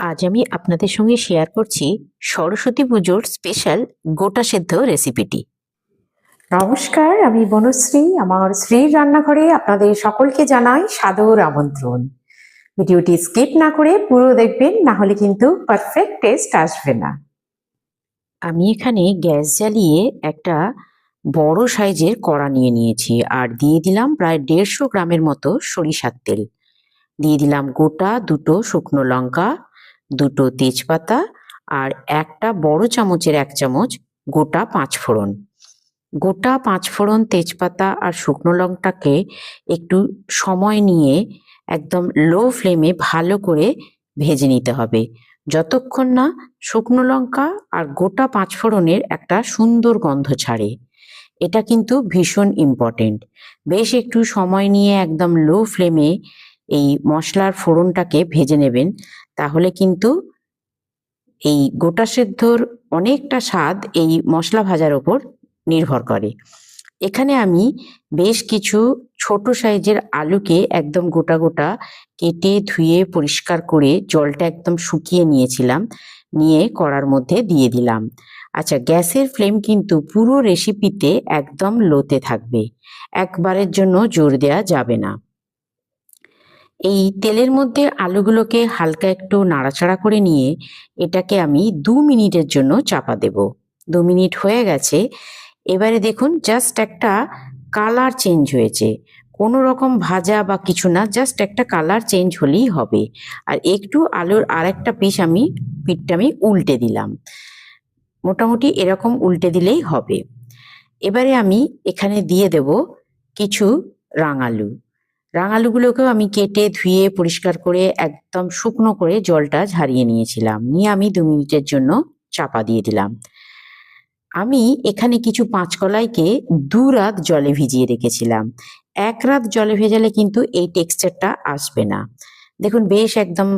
আজ আমি আপনাদের সঙ্গে শেয়ার করছি সরস্বতী পুজোর স্পেশাল গোটা সেদ্ধ রেসিপিটি নমস্কার আমি বনশ্রী। আমার শ্রীর রান্নাঘরে আপনাদের সকলকে জানাই সাদর আমন্ত্রণ। ভিডিওটি স্কিপ না করে পুরো দেখবেন না হলে কিন্তু পারফেক্ট টেস্ট আসবে না। আমি এখানে গ্যাস জ্বালিয়ে একটা বড় সাইজের কড়া নিয়ে নিয়েছি আর দিয়ে দিলাম প্রায় দেড়শো গ্রামের মতো সরিষার তেল। দিয়ে দিলাম গোটা দুটো শুকনো লঙ্কা দুটো তেজপাতা আর একটা বড় চামচের এক চামচ গোটা পাঁচ ফোড়ন গোটা পাঁচ ফোড়ন তেজপাতা আর শুকনো লঙ্কাকে একটু সময় নিয়ে একদম লো ফ্লেমে ভালো করে ভেজে নিতে হবে। যতক্ষণ না শুকনো লঙ্কা আর গোটা পাঁচ ফোড়নের একটা সুন্দর গন্ধ ছাড়ে। এটা কিন্তু ভীষণ ইম্পর্টেন্ট বেশ একটু সময় নিয়ে একদম লো ফ্লেমে এই মশলার ফোড়নটাকে ভেজে নেবেন। তাহলে কিন্তু এই গোটা সেদ্ধর অনেকটা স্বাদ এই মশলা ভাজার ওপর নির্ভর করে। এখানে আমি বেশ কিছু ছোট সাইজের আলুকে একদম গোটা গোটা কেটে ধুয়ে পরিষ্কার করে জলটা একদম শুকিয়ে নিয়েছিলাম, নিয়ে কড়ার মধ্যে দিয়ে দিলাম। আচ্ছা গ্যাসের ফ্লেম কিন্তু পুরো রেসিপিতে একদম লোতে থাকবে, একবারের জন্য জোর দেওয়া যাবে না। এই তেলের মধ্যে আলুগুলোকে হালকা একটু নাড়াচাড়া করে নিয়ে এটাকে আমি দু মিনিটের জন্য চাপা দেব। দু মিনিট হয়ে গেছে। এবারে দেখুন জাস্ট একটা কালার চেঞ্জ হয়েছে। কোনো রকম ভাজা বা কিছু না জাস্ট একটা কালার চেঞ্জ হলেই হবে। আর একটু আলুর আর একটা পিস আমি, পিঠটা আমি উল্টে দিলাম। মোটামুটি এরকম উল্টে দিলেই হবে। এবারে আমি এখানে দিয়ে দেব কিছু রাঙালু। রাঙালুগুলোকেও আমি কেটে, ধুয়ে, পরিষ্কার করে, একদম শুকনো করে জলটা ঝারিয়ে নিয়েছিলাম। নিয়ে আমি দু মিনিটের জন্য চাপা দিয়ে দিলাম। আমি এখানে কিছু পাঁচকলাইকে দু রাত জলে ভিজিয়ে রেখেছিলাম। এক রাত জলে ভেজালে কিন্তু এই টেক্সচারটা আসবে না। দেখুন, বেশ একদম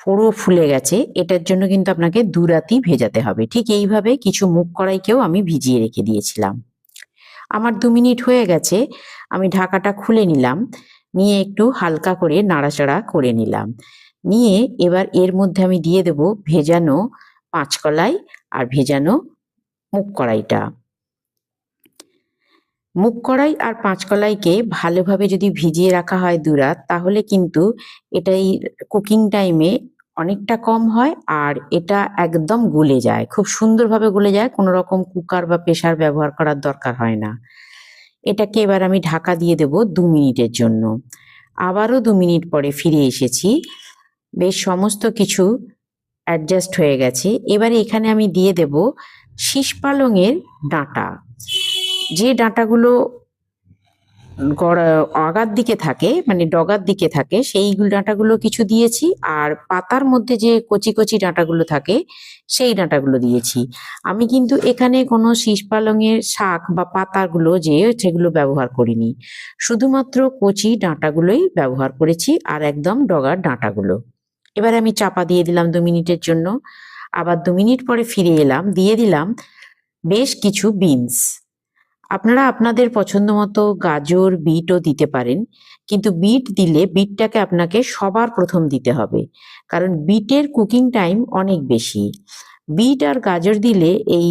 পুরো ফুলে গেছে। এটার জন্য কিন্তু আপনাকে দু রাতই ভেজাতে হবে। ঠিক এইভাবে কিছু মুখ কড়াইকেও আমি ভিজিয়ে রেখে দিয়েছিলাম। আমার দু মিনিট হয়ে গেছে। আমি ঢাকাটা খুলে নিলাম। নিয়ে একটু হালকা করে নাড়াচাড়া করে নিলাম। নিয়ে এবার এর মধ্যে আমি দিয়ে দেব ভেজানো পাঁচকলাই আর ভেজানো মুগ কড়াইটা। মুগ কড়াই আর পাঁচকলাইকে ভালোভাবে যদি ভিজিয়ে রাখা হয় দুরাত তাহলে কিন্তু এটাই কুকিং টাইমে অনেকটা কম হয় আর এটা একদম গলে যায়। খুব সুন্দরভাবে গলে যায়, কোনো রকম কুকার বা প্রেশার ব্যবহার করার দরকার হয় না। এটাকে এবার আমি ঢাকা দিয়ে দেব দু মিনিটের জন্য। আবারও দু মিনিট পরে ফিরে এসেছি। বেশ সমস্ত কিছু অ্যাডজাস্ট হয়ে গেছে। এবারে এখানে আমি দিয়ে দেব শীষ পালংয়ের ডাঁটা। যে ডাঁটাগুলো আগার দিকে থাকে মানে ডগার দিকে থাকে, সেই ডাঁটাগুলো কিছু দিয়েছি আর পাতার মধ্যে যে কচি কচি ডাঁটাগুলো থাকে, সেই ডাঁটাগুলো দিয়েছি। আমি কিন্তু এখানে কোনো শীষ পালংয়ের শাক বা পাতাগুলো যে সেগুলো ব্যবহার করিনি। শুধুমাত্র কচি ডাঁটাগুলোই ব্যবহার করেছি আর একদম ডগার ডাঁটাগুলো। এবার আমি চাপা দিয়ে দিলাম দু মিনিটের জন্য। আবার দু মিনিট পরে ফিরে এলাম, দিয়ে দিলাম বেশ কিছু বিনস। আপনারা আপনাদের পছন্দ মতো গাজর, বিটও দিতে পারেন। কিন্তু বিট দিলে বিটটাকে আপনাকে সবার প্রথম দিতে হবে। কারণ বিটের কুকিং টাইম অনেক বেশি। বিট আর গাজর দিলে এই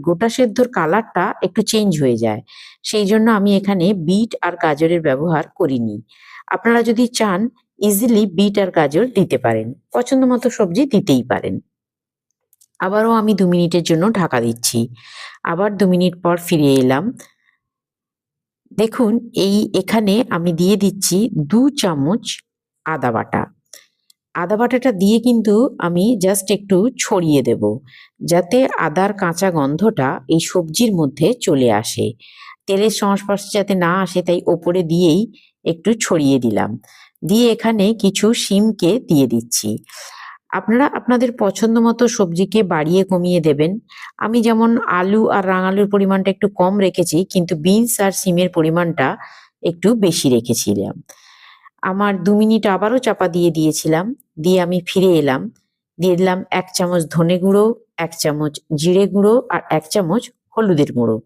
গোটা সেদ্ধর কালারটা একটু চেঞ্জ হয়ে যায়। সেই জন্য আমি এখানে বিট আর গাজরের ব্যবহার করিনি। আপনারা যদি চান, ইজিলি বিট আর গাজর দিতে পারেন। পছন্দ মতো সবজি দিতেই পারেন। আবারও আমি দু মিনিটের জন্য ঢাকা দিচ্ছি। আবার দু মিনিট পর ফিরে এলাম। দেখুন, এই এখানে আমি দিয়ে দিচ্ছি দু চামচ আদা বাটা। আদা বাটাটা দিয়ে কিন্তু আমি জাস্ট একটু ছড়িয়ে দেব, যাতে আদার কাঁচা গন্ধটা এই সবজির মধ্যে চলে আসে। তেলের সংস্পর্শে যাতে না আসে, তাই ওপরে দিয়েই একটু ছড়িয়ে দিলাম। দিয়ে এখানে কিছু শিমকে দিয়ে দিচ্ছি। আপনারা আপনাদের পছন্দ মতো সবজিকে বাড়িয়ে কমিয়ে দেবেন। আমি যেমন আলু আর রাঙালুর পরিমাণটা একটু কম রেখেছি, কিন্তু বিনস আর সিমের পরিমাণটা একটু বেশি রেখেছিলাম। আমার দু মিনিট আবারও চাপা দিয়ে দিয়েছিলাম, দিয়ে আমি ফিরে এলাম। দিয়ে দিলাম এক চামচ ধনে গুঁড়ো, এক চামচ জিরে গুঁড়ো আর এক চামচ হলুদের গুঁড়ো।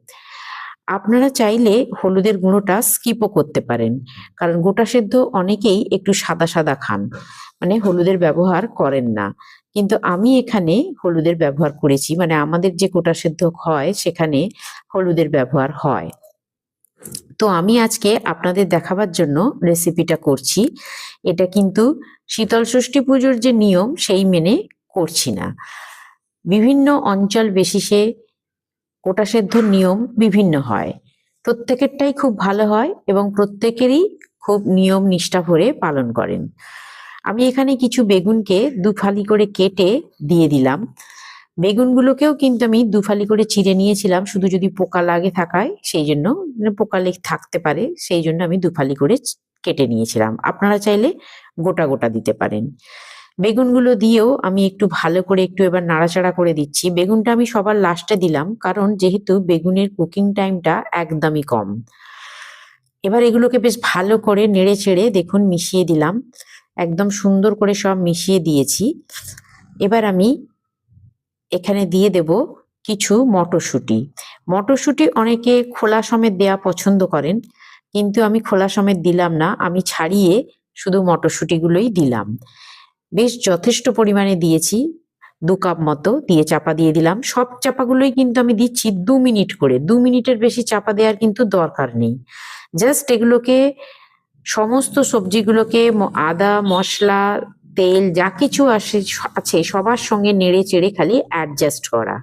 আপনারা চাইলে হলুদের গুঁড়োটা স্কিপও করতে পারেন। কারণ গোটা সেদ্ধ অনেকেই একটু সাদা সাদা খান। মানে হলুদের ব্যবহার করেন না। কিন্তু আমি এখানে হলুদের ব্যবহার করেছি। মানে আমাদের যে গোটা সেদ্ধ হয়, সেখানে হলুদের ব্যবহার হয়। তো আমি আজকে আপনাদের দেখাবার জন্য রেসিপিটা করছি। এটা কিন্তু শীতল ষষ্ঠী পুজোর যে নিয়ম, সেই মেনে করছি না। বিভিন্ন অঞ্চল বেশিসে গোটা সেদ্ধর নিয়ম বিভিন্ন হয়। প্রত্যেকেরটাই খুব ভালো হয় এবং প্রত্যেকেরই খুব নিয়ম নিষ্ঠা ভরে পালন করেন। আমি এখানে কিছু বেগুনকে দুফালি করে কেটে দিয়ে দিলাম। বেগুনগুলোকেও কিন্তু আমি দুফালি করে চিড়ে নিয়েছিলাম, শুধু যদি পোকা লাগে থাকায়, সেই জন্য মানে পোকা লেগ থাকতে পারে, সেই জন্য আমি দুফালি করে কেটে নিয়েছিলাম। আপনারা চাইলে গোটা গোটা দিতে পারেন। বেগুনগুলো দিয়েও আমি একটু ভালো করে একটু এবার নাড়াচাড়া করে দিচ্ছি। বেগুনটা আমি সবার লাস্টে দিলাম, কারণ যেহেতু বেগুনের কুকিং টাইমটা একদমই কম। এবার এগুলোকে বেশ ভালো করে নেড়ে চেড়ে দেখুন মিশিয়ে দিলাম। একদম সুন্দর করে সব মিশিয়ে দিয়েছি। এবার আমি এখানে দিয়ে দেব কিছু মটরশুঁটি। মটরশুঁটি অনেকে খোলা সমেত দেয়া পছন্দ করেন, কিন্তু আমি খোলা সমেত দিলাম না, আমি ছাড়িয়ে শুধু মটরশুঁটিগুলোই দিলাম। বেশ যথেষ্ট পরিমাণে দিয়েছি। দু কাপ মতো দিয়ে চাপা দিয়ে দিলাম। সব চাপাগুলোই কিন্তু আমি দিচ্ছি দু মিনিট করে। দু মিনিটের বেশি চাপা দেওয়ার কিন্তু দরকার নেই। জাস্ট এগুলোকে, সমস্ত সবজিগুলোকে আদা, মশলা, তেল, যা কিছু আসে আছে, সবার সঙ্গে নেড়ে চেড়ে খালি অ্যাডজাস্ট করা।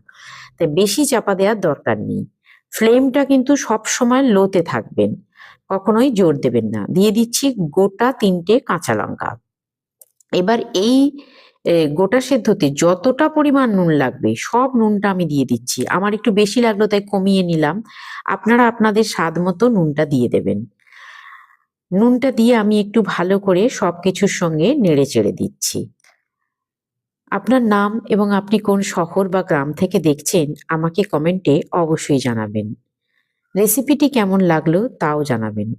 তাই বেশি চাপা দেওয়ার দরকার নেই। ফ্লেমটা কিন্তু সব সময় লোতে থাকবেন। কখনোই জোর দেবেন না। দিয়ে দিচ্ছি গোটা তিনটে কাঁচা লঙ্কা। এবার এই গোটা সেদ্ধতে যতটা পরিমাণ নুন লাগবে, সব নুনটা আমি দিয়ে দিচ্ছি। আমার একটু বেশি লাগল, তাই কমিয়ে নিলাম। আপনারা আপনাদের স্বাদ মতো নুনটা দিয়ে দেবেন। নুনটা দিয়ে আমি একটু ভালো করে সব কিছুর সঙ্গে নেড়ে চেড়ে দিচ্ছি। আপনার নাম এবং আপনি কোন শহর বা গ্রাম থেকে দেখছেন, আমাকে কমেন্টে অবশ্যই জানাবেন। রেসিপিটি কেমন লাগল, তাও জানাবেন।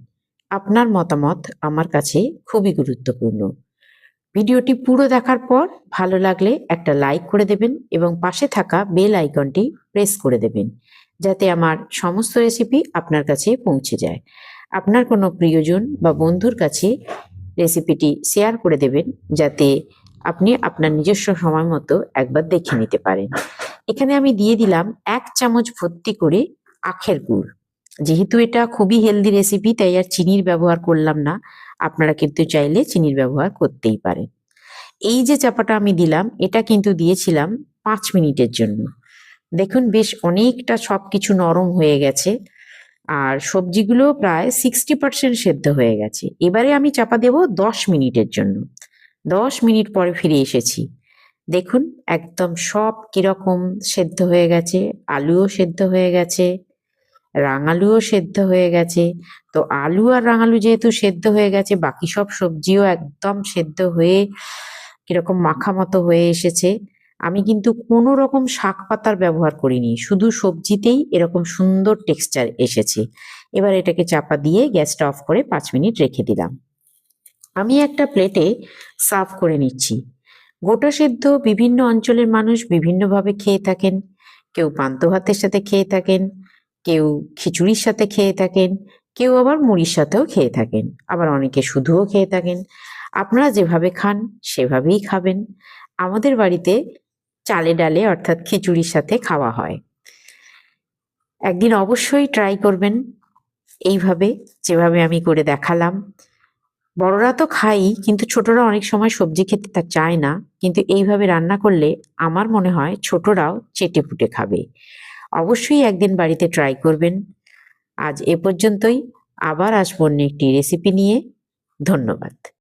আপনার মতামত আমার কাছে খুবই গুরুত্বপূর্ণ। ভিডিওটি পুরো দেখার পর ভালো লাগলে একটা লাইক করে দেবেন এবং পাশে থাকা বেল আইকনটি প্রেস করে দেবেন, যাতে আমার সমস্ত রেসিপি আপনার কাছে পৌঁছে যায়। আপনার কোনো প্রিয়জন বা বন্ধুর কাছে রেসিপিটি শেয়ার করে দেবেন, যাতে আপনি আপনার নিজস্ব সময় মতো একবার দেখে নিতে পারেন। এখানে আমি দিয়ে দিলাম এক চামচ ভর্তি করে আখের গুড়। যেহেতু এটা খুবই হেলদি রেসিপি তাই আর চিনির ব্যবহার করলাম না। আপনারা কিন্তু চাইলে চিনির ব্যবহার করতেই পারেন। এই যে চাপাটা আমি দিলাম, এটা কিন্তু দিয়েছিলাম পাঁচ মিনিটের জন্য। দেখুন, বেশ অনেকটা সব কিছু নরম হয়ে গেছে আর সবজিগুলো প্রায় সিক্সটি পার্সেন্ট সেদ্ধ হয়ে গেছে। এবারে আমি চাপা দেব দশ মিনিটের জন্য। দশ মিনিট পরে ফিরে এসেছি। দেখুন, একদম সব কীরকম সেদ্ধ হয়ে গেছে, আলুও সেদ্ধ হয়ে গেছে রাঙালুও সেদ্ধ হয়ে গেছে। তো আলু আর রাঙালু যেহেতু সেদ্ধ হয়ে গেছে, বাকি সব সবজিও একদম সেদ্ধ হয়ে কীরকম মাখা মতো হয়ে এসেছে। আমি কিন্তু কোনো রকম শাক পাতার ব্যবহার করিনি, শুধু সবজিতেই এরকম সুন্দর টেক্সচার এসেছে। এবার এটাকে চাপা দিয়ে গ্যাসটা অফ করে পাঁচ মিনিট রেখে দিলাম। আমি একটা প্লেটে সার্ভ করে নিচ্ছি। গোটা সেদ্ধ বিভিন্ন অঞ্চলের মানুষ বিভিন্নভাবে খেয়ে থাকেন, কেউ পান্ত ভাতের সাথে খেয়ে থাকেন কেউ খিচুড়ির সাথে খেয়ে থাকেন, কেউ আবার মুড়ির সাথেও খেয়ে থাকেন, আবার অনেকে শুধুও খেয়ে থাকেন। আপনারা যেভাবে খান, সেভাবেই খাবেন। আমাদের বাড়িতে চালে ডালে অর্থাৎ খিচুড়ির সাথে খাওয়া হয়। একদিন অবশ্যই ট্রাই করবেন। এইভাবে, যেভাবে আমি করে দেখালাম। বড়রা তো খাই, কিন্তু ছোটরা অনেক সময় সবজি খেতে তা চায় না। কিন্তু এইভাবে রান্না করলে আমার মনে হয় ছোটরাও চেটে পুটে খাবে। অবশ্যই একদিন বাড়িতে ট্রাই করবেন। আজ এ পর্যন্তই। আবার আসব অন্য একটি রেসিপি নিয়ে। ধন্যবাদ।